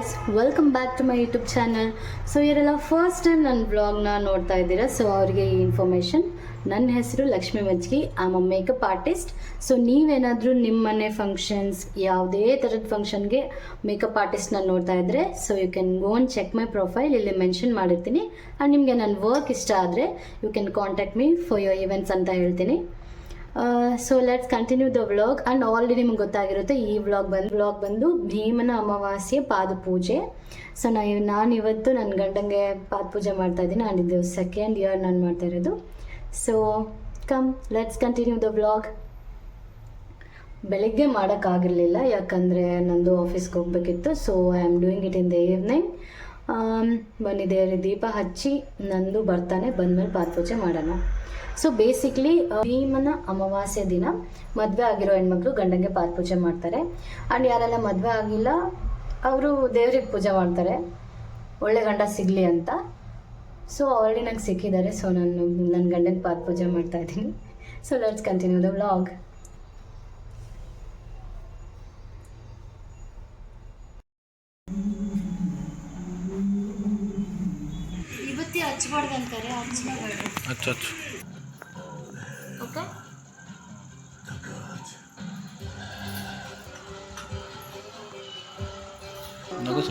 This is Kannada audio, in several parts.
Guys welcome back to my YouTube channel so ಇವರೆಲ್ಲ ಫಸ್ಟ್ ಟೈಮ್ ನನ್ನ ಬ್ಲಾಗ್ನ ನೋಡ್ತಾ ಇದ್ದೀರಾ? ಸೊ ಅವರಿಗೆ ಈ ಇನ್ಫಾರ್ಮೇಷನ್ ನನ್ನ ಹೆಸರು Lakshmi Majgi. Am a makeup artist so ನೀವೇನಾದರೂ ನಿಮ್ಮ ಮನೆ ಫಂಕ್ಷನ್ಸ್ ಯಾವುದೇ ಥರದ ಫಂಕ್ಷನ್ಗೆ ಮೇಕಪ್ ಆರ್ಟಿಸ್ಟ್ನ ನೋಡ್ತಾ ಇದ್ದರೆ so you can go and check my profile ಇಲ್ಲಿ ಮೆನ್ಷನ್ ಮಾಡಿರ್ತೀನಿ. ಆ್ಯಂಡ್ ನಿಮಗೆ ನನ್ನ ವರ್ಕ್ ಇಷ್ಟ ಆದರೆ you can contact me for your events ಅಂತ ಹೇಳ್ತೀನಿ. So let's continue the vlog and already ನಿಮ್ಗೆ ಗೊತ್ತಾಗಿರುತ್ತೆ, ಈ ವ್ಲಾಗ್ ಬಂದು ವ್ಲಾಗ್ ಬಂದು ಭೀಮನ ಅಮಾವಾಸ್ಯೆ ಪಾದ ಪೂಜೆ. ಸೊ ನಾನು ಇವತ್ತು ನನ್ನ ಗಂಡಂಗೆ ಪಾದ ಪೂಜೆ ಮಾಡ್ತಾ ಇದ್ದೀನಿ. ಆ್ಯಂಡ್ ಇದು ಸೆಕೆಂಡ್ ಇಯರ್ ನಾನು ಮಾಡ್ತಾ ಇರೋದು. So come let's continue the vlog ಬೆಳಗ್ಗೆ ಮಾಡೋಕ್ಕಾಗಿರಲಿಲ್ಲ ಯಾಕಂದರೆ ನಂದು ಆಫೀಸ್ಗೆ ಹೋಗ್ಬೇಕಿತ್ತು. So I am doing it in the evening ಬಂದಿದೆ ದೀಪ ಹಚ್ಚಿ ನಂದು ಬರ್ತಾನೆ, ಬಂದ್ಮೇಲೆ ಪಾದ ಪೂಜೆ ಮಾಡೋಣ ಸೊ ಬೇಸಿಕ್ಲಿ ಭೀಮನ ಅಮಾವಾಸ್ಯೆ ದಿನ ಮದುವೆ ಆಗಿರೋ ಹೆಣ್ಮಕ್ಳು ಗಂಡಂಗೆ ಪಾದ ಪೂಜೆ ಮಾಡ್ತಾರೆ. ಆ್ಯಂಡ್ ಯಾರೆಲ್ಲ ಮದುವೆ ಆಗಿಲ್ಲ, ಅವರು ದೇವ್ರಿಗೆ ಪೂಜೆ ಮಾಡ್ತಾರೆ. ಒಳ್ಳೆ ಗಂಡ ಸಿಗಲಿ ಅಂತ. ಸೊ ಆಲ್ರೆಡಿ ನಂಗೆ ಸಿಕ್ಕಿದ್ದಾರೆ. ಸೊ ನಾನು ನನ್ನ ಗಂಡನ ಪಾದ ಪೂಜೆ ಮಾಡ್ತಾ ಇದ್ದೀನಿ. So let's continue the vlog ಹಚ್ಬಾರ್ದು ಅಂತಾರೆ ಹಚ್ಬಾರ್ದು ಅಚ್ಚ ಅಚ್ಚ ಓಕೆ ನಗು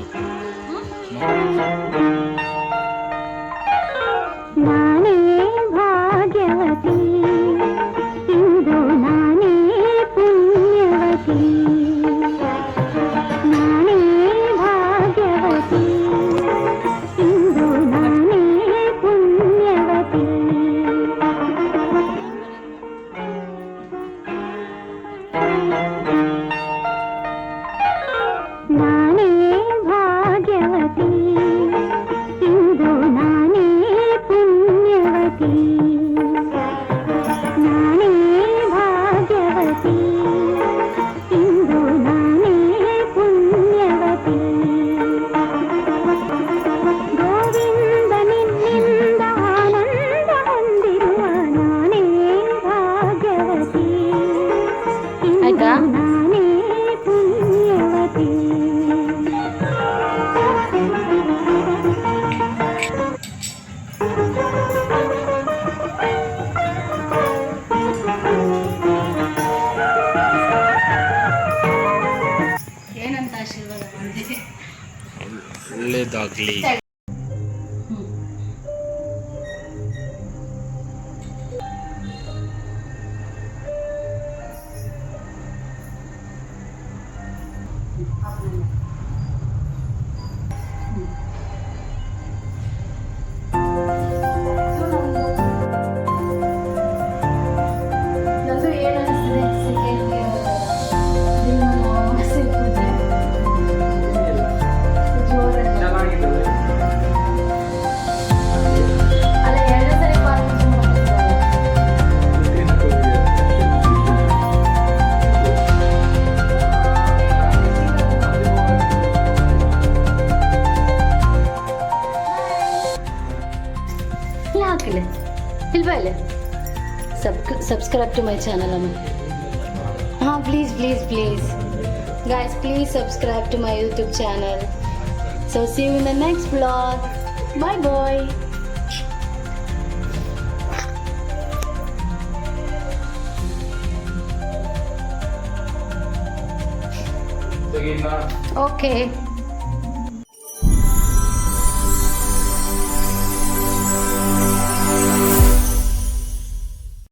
ugly. you ಇಲ್ವಾ ಇಲ್ಲ sub subscribe to my channel ಅಮ್ಮ ಹಾಂ please please please guys please subscribe to my YouTube channel so see you in the next blog bye bye okay